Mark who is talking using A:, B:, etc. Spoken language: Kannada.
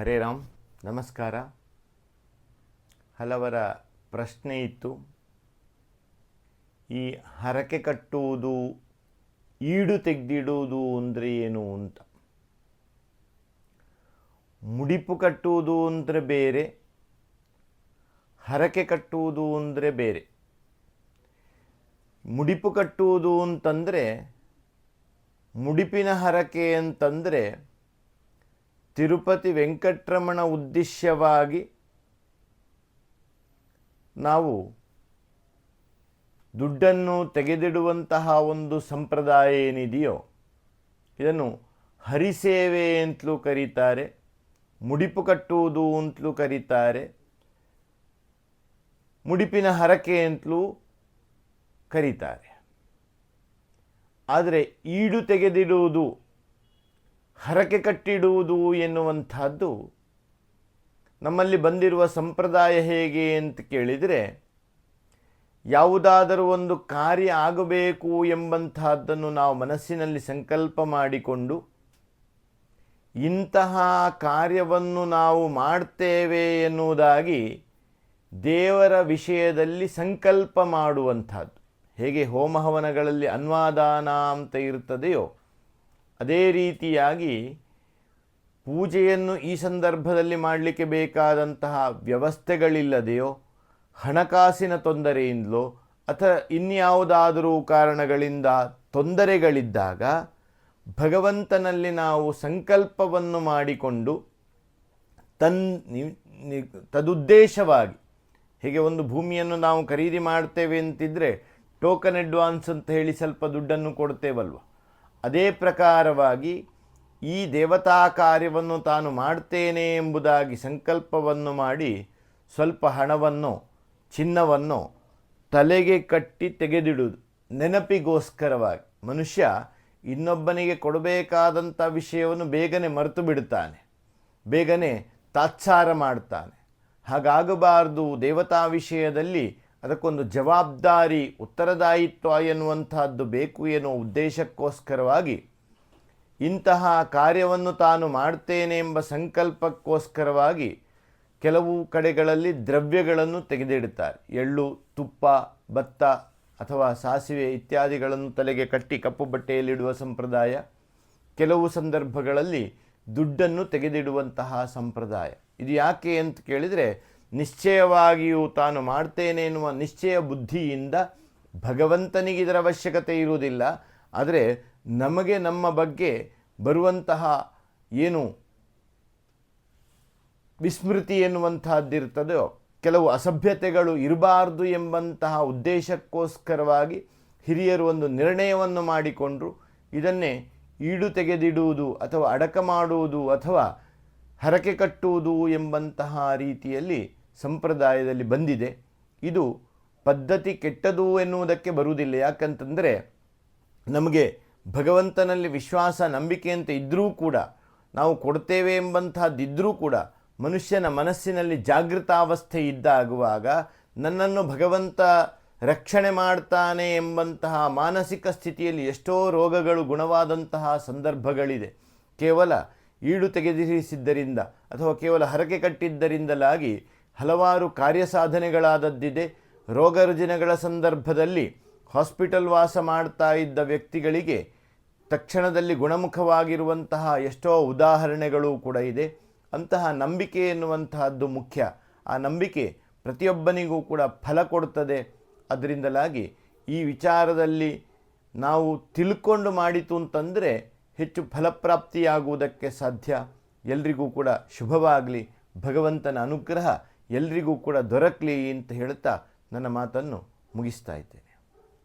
A: ಹರೇ ರಾಮ್, ನಮಸ್ಕಾರ. ಹಲವರ ಪ್ರಶ್ನೆ ಇತ್ತು. ಈ ಹರಕೆ ಕಟ್ಟುವುದು, ಈಡು ತೆಗೆದಿಡುವುದು ಅಂದರೆ ಏನು ಅಂತ. ಮುಡಿಪು ಕಟ್ಟುವುದು ಅಂದರೆ ಬೇರೆ, ಹರಕೆ ಕಟ್ಟುವುದು ಅಂದರೆ ಬೇರೆ. ಮುಡಿಪು ಕಟ್ಟುವುದು ಅಂತಂದರೆ, ಮುಡಿಪಿನ ಹರಕೆ ಅಂತಂದರೆ ತಿರುಪತಿ ವೆಂಕಟರಮಣ ಉದ್ದೇಶವಾಗಿ ನಾವು ದುಡ್ಡನ್ನು ತೆಗೆದಿಡುವಂತಹ ಒಂದು ಸಂಪ್ರದಾಯ ಏನಿದೆಯೋ ಇದನ್ನು ಹರಿಸೇವೆ ಅಂತಲೂ ಕರೀತಾರೆ, ಮುಡಿಪು ಕಟ್ಟುವುದು ಅಂತಲೂ ಕರೀತಾರೆ, ಮುಡಿಪಿನ ಹರಕೆ ಅಂತಲೂ ಕರೀತಾರೆ. ಆದರೆ ಈಡು ತೆಗೆದಿಡುವುದು ಹರಕೆ ಕಟ್ಟಿಡುವುದು ಎನ್ನುವಂಥದ್ದು ನಮ್ಮಲ್ಲಿ ಬಂದಿರುವ ಸಂಪ್ರದಾಯ ಹೇಗೆ ಅಂತ ಕೇಳಿದರೆ ಯಾವುದಾದರೂ ಒಂದು ಕಾರ್ಯ ಆಗಬೇಕು ಎಂಬಂತಹದ್ದನ್ನು ನಾವು ಮನಸ್ಸಿನಲ್ಲಿ ಸಂಕಲ್ಪ ಮಾಡಿಕೊಂಡು ಇಂತಹ ಕಾರ್ಯವನ್ನು ನಾವು ಮಾಡ್ತೇವೆ ಎನ್ನುವುದಾಗಿ ದೇವರ ವಿಷಯದಲ್ಲಿ ಸಂಕಲ್ಪ ಮಾಡುವಂಥದ್ದು. ಹೇಗೆ ಹೋಮಹವನಗಳಲ್ಲಿ ಅನ್ವಾದಾನ ಅಂತ ಇರ್ತದೆಯೋ ಅದೇ ರೀತಿಯಾಗಿ ಪೂಜೆಯನ್ನು ಈ ಸಂದರ್ಭದಲ್ಲಿ ಮಾಡಲಿಕ್ಕೆ ಬೇಕಾದಂತಹ ವ್ಯವಸ್ಥೆಗಳಿಲ್ಲದೆಯೋ, ಹಣಕಾಸಿನ ತೊಂದರೆಯಿಂದಲೋ ಅಥವಾ ಇನ್ಯಾವುದಾದರೂ ಕಾರಣಗಳಿಂದ ತೊಂದರೆಗಳಿದ್ದಾಗ ಭಗವಂತನಲ್ಲಿ ನಾವು ಸಂಕಲ್ಪವನ್ನು ಮಾಡಿಕೊಂಡು ತನ್ ತದುದ್ದೇಶವಾಗಿ, ಹೀಗೆ ಒಂದು ಭೂಮಿಯನ್ನು ನಾವು ಖರೀದಿ ಮಾಡ್ತೇವೆ ಅಂತಿದ್ದರೆ ಟೋಕನ್ ಅಡ್ವಾನ್ಸ್ ಅಂತ ಹೇಳಿ ಸ್ವಲ್ಪ ದುಡ್ಡನ್ನು ಕೊಡ್ತೇವಲ್ವ? ಅದೇ ಪ್ರಕಾರವಾಗಿ ಈ ದೇವತಾ ಕಾರ್ಯವನ್ನು ತಾನು ಮಾಡ್ತೇನೆ ಎಂಬುದಾಗಿ ಸಂಕಲ್ಪವನ್ನು ಮಾಡಿ ಸ್ವಲ್ಪ ಹಣವನ್ನು, ಚಿನ್ನವನ್ನು ತಲೆಗೆ ಕಟ್ಟಿ ತೆಗೆದಿಡುವುದು ನೆನಪಿಗೋಸ್ಕರವಾಗಿ. ಮನುಷ್ಯ ಇನ್ನೊಬ್ಬನಿಗೆ ಕೊಡಬೇಕಾದಂಥ ವಿಷಯವನ್ನು ಬೇಗನೆ ಮರೆತು ಬಿಡುತ್ತಾನೆ, ಬೇಗನೆ ತಾತ್ಸಾರ ಮಾಡ್ತಾನೆ ಹಾಗಾಗಬಾರದು ದೇವತಾ ವಿಷಯದಲ್ಲಿ ಅದಕ್ಕೊಂದು ಜವಾಬ್ದಾರಿ, ಉತ್ತರದಾಯಿತ್ವ ಎನ್ನುವಂತಹದ್ದು ಬೇಕು ಎನ್ನುವ ಉದ್ದೇಶಕ್ಕೋಸ್ಕರವಾಗಿ ಇಂತಹ ಕಾರ್ಯವನ್ನು ತಾನು ಮಾಡ್ತೇನೆ ಎಂಬ ಸಂಕಲ್ಪಕ್ಕೋಸ್ಕರವಾಗಿ ಕೆಲವು ಕಡೆಗಳಲ್ಲಿ ದ್ರವ್ಯಗಳನ್ನು ತೆಗೆದಿಡುತ್ತಾರೆ. ಎಳ್ಳು, ತುಪ್ಪ, ಭತ್ತ ಅಥವಾ ಸಾಸಿವೆ ಇತ್ಯಾದಿಗಳನ್ನು ತಲೆಗೆ ಕಟ್ಟಿ ಕಪ್ಪು ಬಟ್ಟೆಯಲ್ಲಿಡುವ ಸಂಪ್ರದಾಯ. ಕೆಲವು ಸಂದರ್ಭಗಳಲ್ಲಿ ದುಡ್ಡನ್ನು ತೆಗೆದಿಡುವಂತಹ ಸಂಪ್ರದಾಯ. ಇದು ಯಾಕೆ ಅಂತ ಕೇಳಿದರೆ ನಿಶ್ಚಯವಾಗಿಯೂ ತಾನು ಮಾಡ್ತೇನೆ ಎನ್ನುವ ನಿಶ್ಚಯ ಬುದ್ಧಿಯಿಂದ ಭಗವಂತನಿಗೆ ಇದರ ಅವಶ್ಯಕತೆ ಇರುವುದಿಲ್ಲ. ಆದರೆ ನಮಗೆ ನಮ್ಮ ಬಗ್ಗೆ ಬರುವಂತಹ ಏನು ವಿಸ್ಮೃತಿ ಎನ್ನುವಂತಹದ್ದಿರ್ತದೋ ಕೆಲವು ಅಸಭ್ಯತೆಗಳು ಇರಬಾರ್ದು ಎಂಬಂತಹ ಉದ್ದೇಶಕ್ಕೋಸ್ಕರವಾಗಿ ಹಿರಿಯರು ಒಂದು ನಿರ್ಣಯವನ್ನು ಮಾಡಿಕೊಂಡರು. ಇದನ್ನೇ ಈಡು ತೆಗೆದಿಡುವುದು ಅಥವಾ ಅಡಕ ಮಾಡುವುದು ಅಥವಾ ಹರಕೆ ಕಟ್ಟುವುದು ಎಂಬಂತಹ ರೀತಿಯಲ್ಲಿ ಸಂಪ್ರದಾಯದಲ್ಲಿ ಬಂದಿದೆ. ಇದು ಪದ್ಧತಿ ಕೆಟ್ಟದು ಎನ್ನುವುದಕ್ಕೆ ಬರುವುದಿಲ್ಲ. ಯಾಕಂತಂದರೆ ನಮಗೆ ಭಗವಂತನಲ್ಲಿ ವಿಶ್ವಾಸ ನಂಬಿಕೆ ಅಂತ ಇದ್ದರೂ ಕೂಡ, ನಾವು ಕೊಡ್ತೇವೆ ಎಂಬಂತಹದ್ದಿದ್ದರೂ ಕೂಡ, ಮನುಷ್ಯನ ಮನಸ್ಸಿನಲ್ಲಿ ಜಾಗೃತಾವಸ್ಥೆ ಇದ್ದಾಗುವಾಗ ನನ್ನನ್ನು ಭಗವಂತ ರಕ್ಷಣೆ ಮಾಡ್ತಾನೆ ಎಂಬಂತಹ ಮಾನಸಿಕ ಸ್ಥಿತಿಯಲ್ಲಿ ಎಷ್ಟೋ ರೋಗಗಳು ಗುಣವಾದಂತಹ ಸಂದರ್ಭಗಳಿದೆ. ಕೇವಲ ಈಡು ತೆಗೆದಿರಿಸಿದ್ದರಿಂದ ಅಥವಾ ಕೇವಲ ಹರಕೆ ಕಟ್ಟಿದ್ದರಿಂದಲಾಗಿ ಹಲವಾರು ಕಾರ್ಯಸಾಧನೆಗಳಾದದ್ದಿದೆ ರೋಗ ರುಜಿನಗಳ ಸಂದರ್ಭದಲ್ಲಿ ಹಾಸ್ಪಿಟಲ್ ವಾಸ ಮಾಡ್ತಾ ಇದ್ದ ವ್ಯಕ್ತಿಗಳಿಗೆ ತಕ್ಷಣದಲ್ಲಿ ಗುಣಮುಖವಾಗಿರುವಂತಹ ಎಷ್ಟೋ ಉದಾಹರಣೆಗಳು ಕೂಡ ಇದೆ. ಅಂತಹ ನಂಬಿಕೆ ಎನ್ನುವಂತಹದ್ದು ಮುಖ್ಯ. ಆ ನಂಬಿಕೆ ಪ್ರತಿಯೊಬ್ಬನಿಗೂ ಕೂಡ ಫಲ ಕೊಡುತ್ತದೆ ಅದರಿಂದಲಾಗಿ ಈ ವಿಚಾರದಲ್ಲಿ ನಾವು ತಿಳ್ಕೊಂಡು ಮಾಡಿತು ಅಂತಂದರೆ ಹೆಚ್ಚು ಫಲಪ್ರಾಪ್ತಿಯಾಗುವುದಕ್ಕೆ ಸಾಧ್ಯ. ಎಲ್ರಿಗೂ ಕೂಡ ಶುಭವಾಗಲಿ. ಭಗವಂತನ ಅನುಗ್ರಹ ಎಲ್ರಿಗೂ ಕೂಡ ದೊರಕಲಿ ಅಂತ ಹೇಳ್ತಾ ನನ್ನ ಮಾತನ್ನು ಮುಗಿಸ್ತಾ ಇದ್ದೇನೆ.